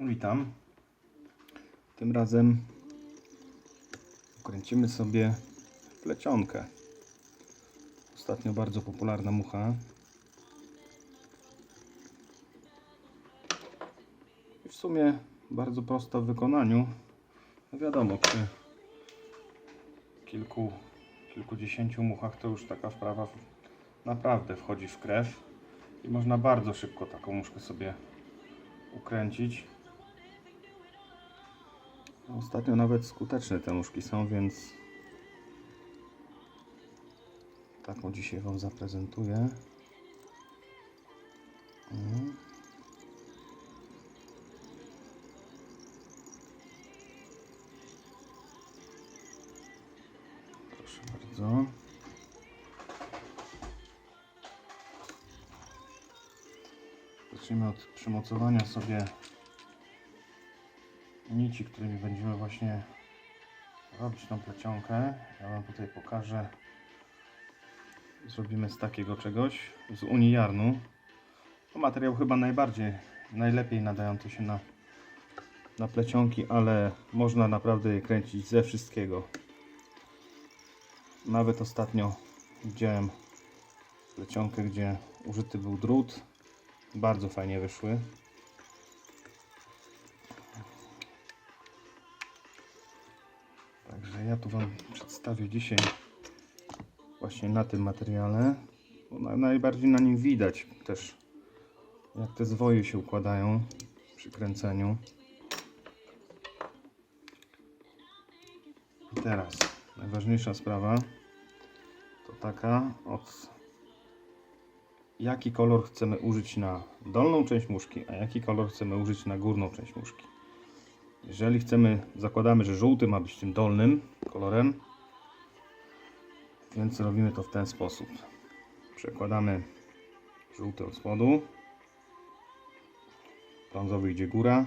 Witam. Tym razem ukręcimy sobie plecionkę. Ostatnio bardzo popularna mucha. I w sumie bardzo prosta w wykonaniu. No wiadomo, przy kilku, kilkudziesięciu muchach to już taka wprawa naprawdę wchodzi w krew i można bardzo szybko taką muszkę sobie ukręcić. Ostatnio nawet skuteczne te nóżki są, więc taką dzisiaj Wam zaprezentuję. Proszę bardzo. Zacznijmy od przymocowania sobie nici, którymi będziemy właśnie robić tą plecionkę. Ja Wam tutaj pokażę. Zrobimy z takiego czegoś, z Unii Jarnu. To materiał chyba najbardziej, najlepiej nadający się na, na plecionki, ale można naprawdę je kręcić ze wszystkiego. Nawet ostatnio widziałem plecionkę, gdzie użyty był drut. Bardzo fajnie wyszły. Także ja tu Wam przedstawię dzisiaj właśnie na tym materiale. Bo na, najbardziej na nim widać też jak te zwoje się układają przy kręceniu. I teraz najważniejsza sprawa to taka od jaki kolor chcemy użyć na dolną część muszki, a jaki kolor chcemy użyć na górną część muszki. Jeżeli chcemy, zakładamy, że żółty ma być tym dolnym kolorem, więc robimy to w ten sposób. Przekładamy żółty od spodu, brązowy idzie góra,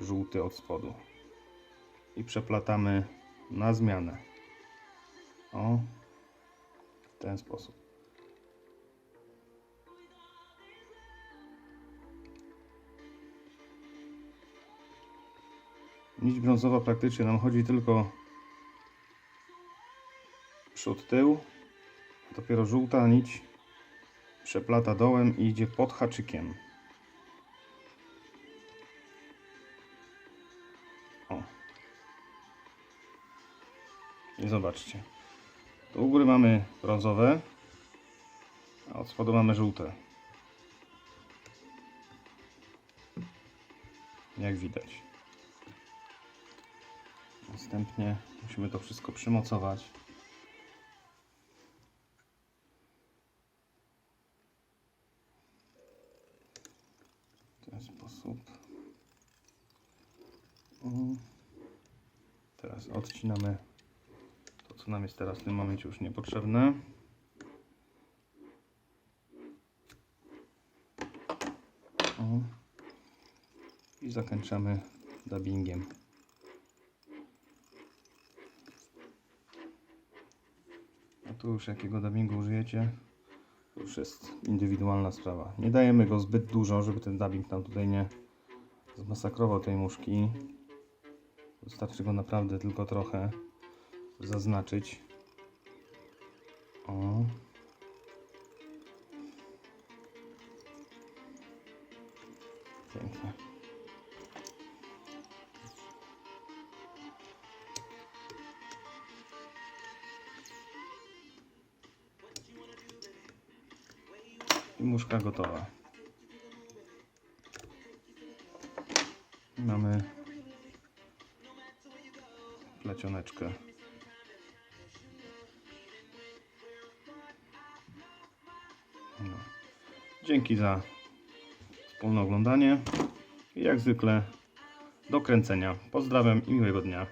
żółty od spodu i przeplatamy na zmianę. O, w ten sposób. Nić brązowa praktycznie nam chodzi tylko przód, tył. Dopiero żółta nić przeplata dołem i idzie pod haczykiem. O. I zobaczcie. Tu u góry mamy brązowe, a od spodu mamy żółte. Jak widać. Następnie musimy to wszystko przymocować. W ten sposób. Teraz odcinamy to, co nam jest teraz w tym momencie już niepotrzebne. I zakończamy dubbingiem. Tu już jakiego dubbingu użyjecie, to już jest indywidualna sprawa. Nie dajemy go zbyt dużo, żeby ten dubbing nam tutaj nie zmasakrował tej muszki. Wystarczy go naprawdę tylko trochę zaznaczyć. O. Pięknie. Muszka gotowa. Mamy plecioneczkę. No. Dzięki za wspólne oglądanie i jak zwykle do kręcenia. Pozdrawiam i miłego dnia.